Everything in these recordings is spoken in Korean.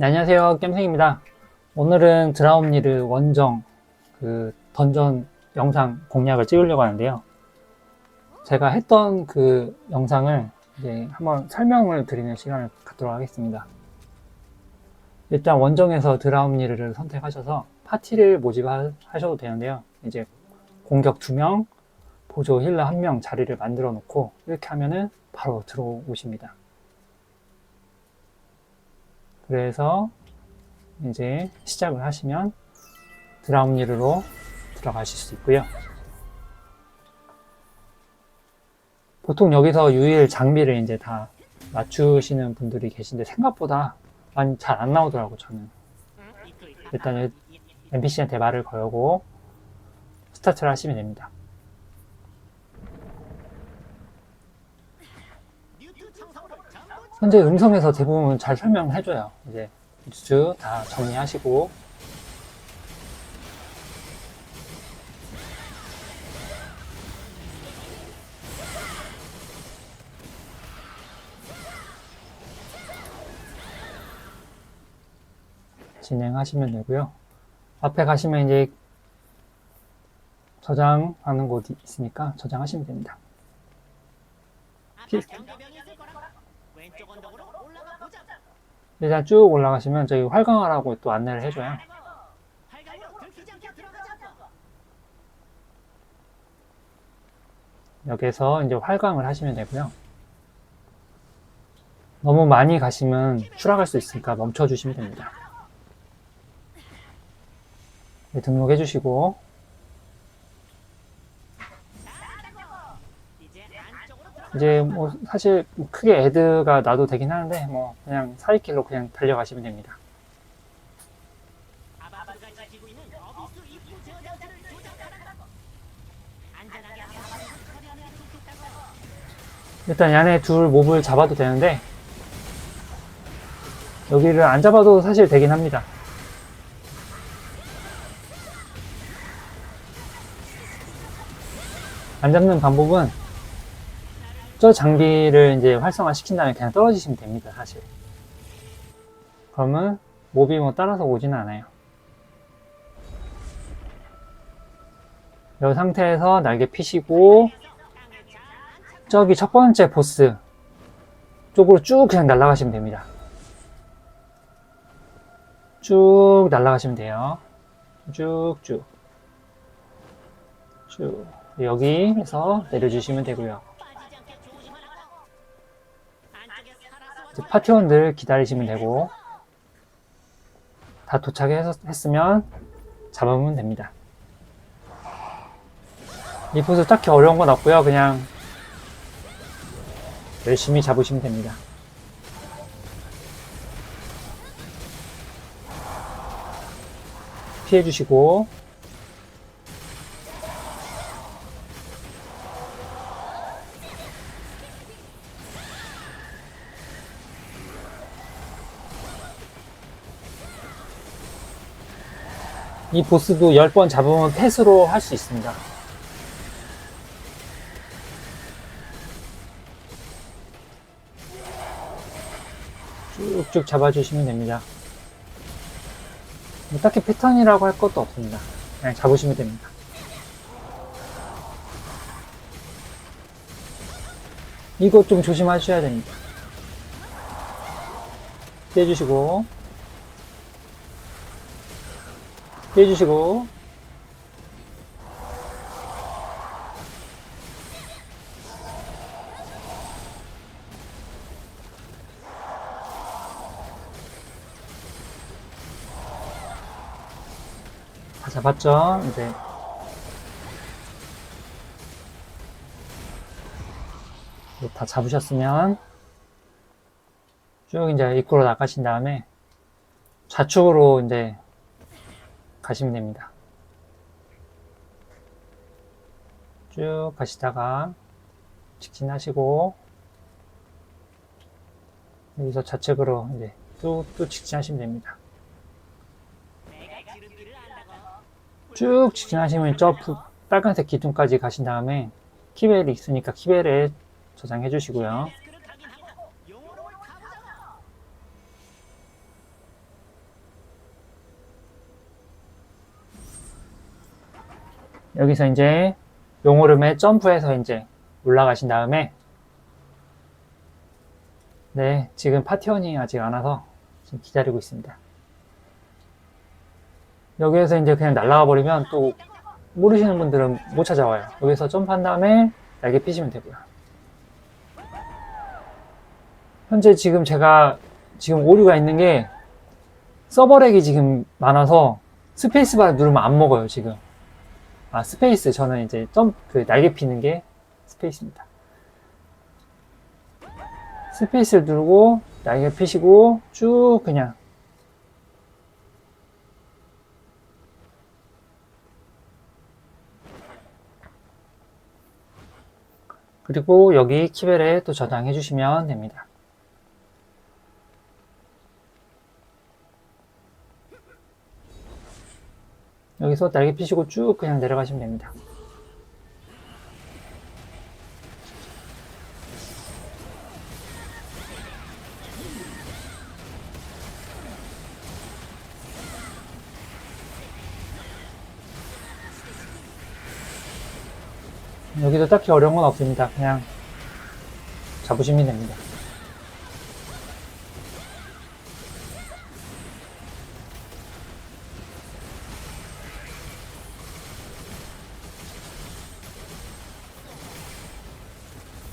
네, 안녕하세요. 겜생입니다. 오늘은 드라움니르 원정 그 던전 영상 공략을 찍으려고 하는데요. 제가 했던 그 영상을 이제 한번 설명을 드리는 시간을 갖도록 하겠습니다. 일단 원정에서 드라움니르를 선택하셔서 파티를 모집하셔도 되는데요. 이제 공격 2명, 보조 힐러 1명 자리를 만들어 놓고 이렇게 하면은 바로 들어오십니다. 그래서 이제 시작을 하시면 드라움니르로 들어가실 수 있고요. 보통 여기서 유일 장비를 이제 다 맞추시는 분들이 계신데 생각보다 많이 잘 안 나오더라고 저는. 일단 NPC한테 말을 걸고 스타트를 하시면 됩니다. 현재 음성에서 대부분 잘 설명을 해줘요. 이제 뉴스 다 정리하시고 진행하시면 되고요. 앞에 가시면 이제 저장하는 곳이 있으니까 저장하시면 됩니다. 피- 일단 쭉 올라가시면 저기 활강화라고 또 안내를 해줘요. 여기서 이제 활강을 하시면 되고요. 너무 많이 가시면 추락할 수 있으니까 멈춰주시면 됩니다. 네, 등록해 주시고 이제 뭐 사실 뭐 크게 애드가 나도 되긴 하는데 뭐 그냥 사이길로 그냥 달려가시면 됩니다. 일단 이 안에 둘 몹을 잡아도 되는데 여기를 안 잡아도 사실 되긴 합니다. 안 잡는 방법은 저 장비를 이제 활성화 시킨 다음에 그냥 떨어지시면 됩니다, 사실. 그러면 몹이 뭐 따라서 오지는 않아요. 이 상태에서 날개 피시고 저기 첫 번째 보스 쪽으로 쭉 그냥 날아가시면 됩니다. 쭉 날아가시면 돼요. 쭉쭉. 쭉. 여기에서 내려주시면 되고요. 파티원들 기다리시면 되고 다 도착했으면 잡으면 됩니다. 이 보스 딱히 어려운 건 없고요. 그냥 열심히 잡으시면 됩니다. 피해 주시고 이 보스도 10번 잡으면 패스로 할 수 있습니다. 쭉쭉 잡아주시면 됩니다. 뭐 딱히 패턴이라고 할 것도 없습니다. 그냥 잡으시면 됩니다. 이거 좀 조심하셔야 됩니다. 피해주시고 피 해주시고 다 잡았죠? 이제 다 잡으셨으면 쭉 이제 입구로 나가신 다음에 좌측으로 이제 가시면 됩니다. 쭉 가시다가 직진하시고 여기서 좌측으로 이제 또, 또 직진하시면 됩니다. 쭉 직진하시면 저 부- 빨간색 기둥까지 가신 다음에 키벨이 있으니까 키벨에 저장해 주시고요. 여기서 이제 용오름에 점프해서 이제 올라가신 다음에 네, 지금 파티원이 아직 안 와서 지금 기다리고 있습니다. 여기에서 이제 그냥 날아가 버리면 또 모르시는 분들은 못 찾아와요. 여기서 점프한 다음에 날개 피시면 되고요. 현재 지금 제가 지금 오류가 있는 게 서버렉이 지금 많아서 스페이스바 누르면 안 먹어요, 지금. 아, 스페이스. 저는 이제 점, 그 날개 피는 게 스페이스입니다. 스페이스를 누르고 날개 피시고 쭉 그냥 그리고 여기 키벨에 또 저장해 주시면 됩니다. 여기서 날개 피시고 쭉 그냥 내려가시면 됩니다. 여기도 딱히 어려운 건 없습니다. 그냥 잡으시면 됩니다.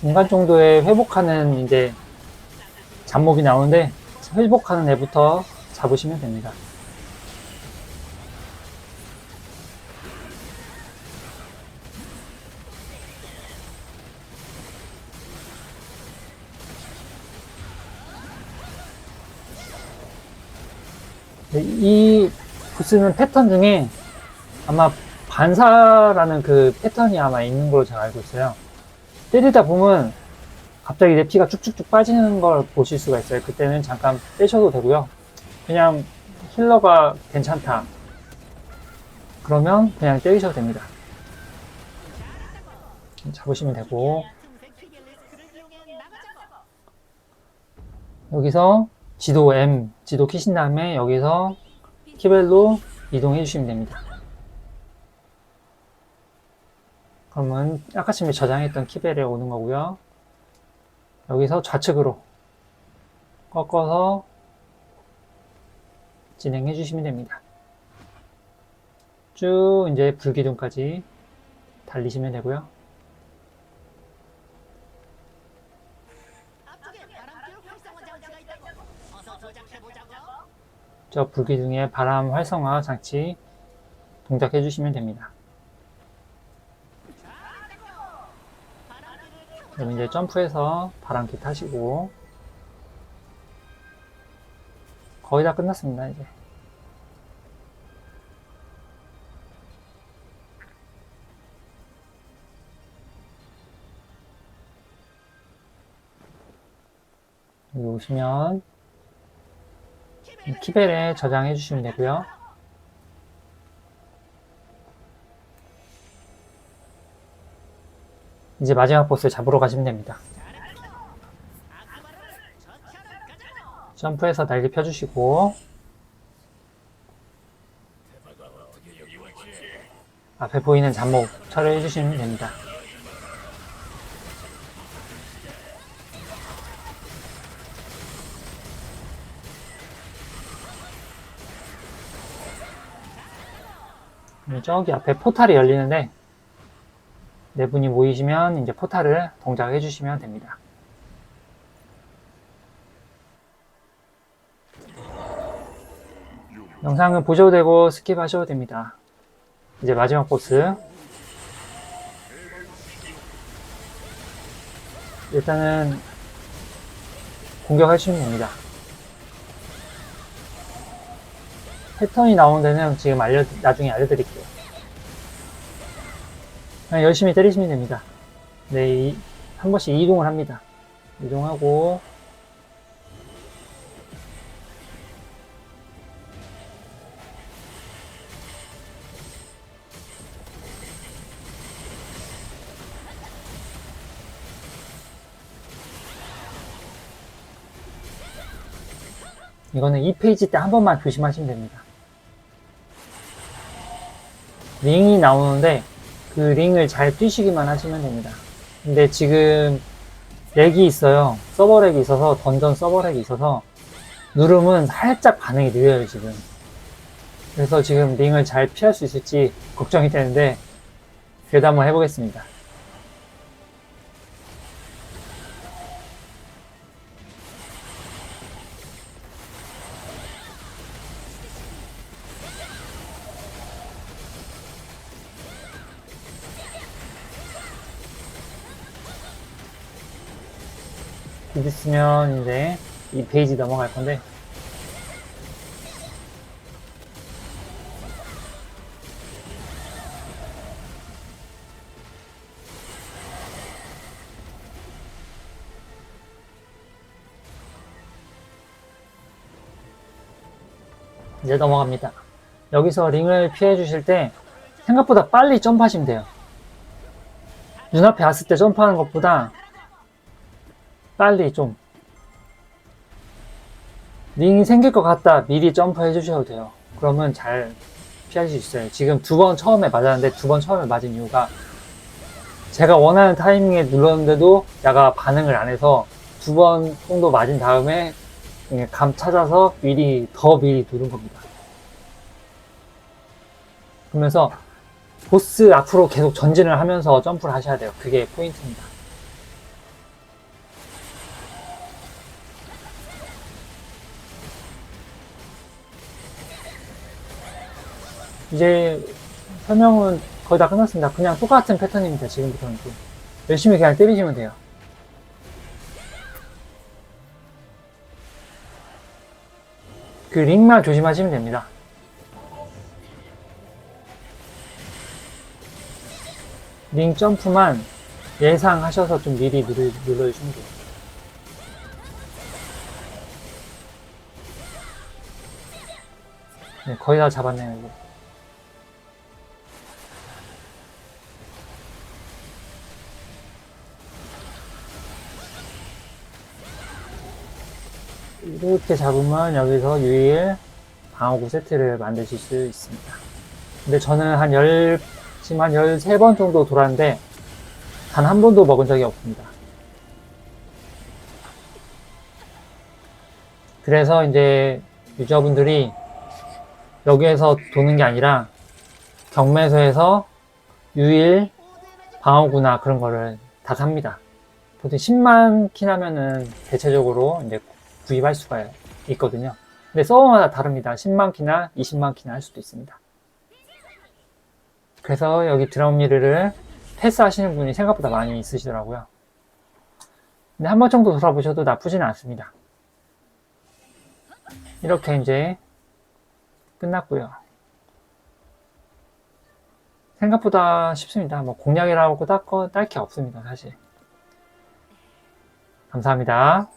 중간 정도에 회복하는 이제 잡목이 나오는데 회복하는 애부터 잡으시면 됩니다. 네, 이 부스는 패턴 중에 아마 반사라는 그 패턴이 아마 있는 걸로 제가 알고 있어요. 때리다 보면 갑자기 내 피가 쭉쭉쭉 빠지는 걸 보실 수가 있어요. 그때는 잠깐 빼셔도 되고요. 그냥 힐러가 괜찮다. 그러면 그냥 때리셔도 됩니다. 잡으시면 되고 여기서 지도 M, 지도 키신 다음에 여기서 키벨로 이동해 주시면 됩니다. 그러면 아까 전에 저장했던 키벨에 오는 거고요. 여기서 좌측으로 꺾어서 진행해 주시면 됩니다. 쭉 이제 불기둥까지 달리시면 되고요. 저 불기둥의 바람 활성화 장치 동작해 주시면 됩니다. 그럼 이제 점프해서 바람기 타시고. 거의 다 끝났습니다 이제. 여기 오시면 이 키벨에 저장해 주시면 되고요 이제 마지막 보스 잡으러 가시면 됩니다 점프해서 날개 펴주시고 앞에 보이는 잡목 처리해 주시면 됩니다. 저기 앞에 포탈이 열리는데 네 분이 모이시면 이제 포탈을 동작해 주시면 됩니다. 영상은 보셔도 되고 스킵하셔도 됩니다. 이제 마지막 보스. 일단은 공격하시면 됩니다. 패턴이 나오는 데는 지금 알려, 나중에 알려드릴게요. 열심히 때리시면 됩니다. 네, 이- 한 번씩 이동을 합니다. 이동하고, 이거는 2페이지 때 한 번만 조심하시면 됩니다. 링이 나오는데 그 링을 잘 뛰시기만 하시면 됩니다. 근데 지금 렉이 있어요. 서버 렉이 있어서 던전 서버 렉이 있어서 누르면 살짝 반응이 느려요 지금. 그래서 지금 링을 잘 피할 수 있을지 걱정이 되는데 그래도 한번 해보겠습니다. 곧 있으면 이제 이 페이지 넘어갈 건데 이제 넘어갑니다. 여기서 링을 피해 주실 때 생각보다 빨리 점프하시면 돼요. 눈앞에 왔을 때 점프하는 것보다 빨리 좀 링이 생길 것 같다. 미리 점프해 주셔도 돼요. 그러면 잘 피할 수 있어요. 지금 두 번 처음에 맞았는데 두 번 처음에 맞은 이유가 제가 원하는 타이밍에 눌렀는데도 야가 반응을 안 해서 두 번 정도 맞은 다음에 감 찾아서 미리 더 미리 누른 겁니다. 그러면서 보스 앞으로 계속 전진을 하면서 점프를 하셔야 돼요. 그게 포인트입니다 이제 설명은 거의 다 끝났습니다. 그냥 똑같은 패턴입니다. 지금부터는 또. 열심히 그냥 때리시면 돼요. 그 링만 조심하시면 됩니다. 링 점프만 예상하셔서 좀 미리 눌러, 눌러주시면 돼요. 네, 거의 다 잡았네요, 이거. 이렇게 잡으면 여기서 유일 방어구 세트를 만드실 수 있습니다. 근데 저는 한 10, 지금 한 13번 정도 돌았는데 단 한 번도 먹은 적이 없습니다. 그래서 이제 유저분들이 여기에서 도는 게 아니라 경매소에서 유일 방어구나 그런 거를 다 삽니다. 보통 10만 kin 하면은 대체적으로 이제 구입할 수가 있거든요. 근데 서버마다 다릅니다. 10만 키나 20만 키나 할 수도 있습니다. 그래서 여기 드라움미르를 패스 하시는 분이 생각보다 많이 있으시더라고요. 근데 한 번 정도 돌아보셔도 나쁘지는 않습니다. 이렇게 이제 끝났고요. 생각보다 쉽습니다. 뭐 공략이라고 딸 거, 딸게 없습니다, 사실. 감사합니다.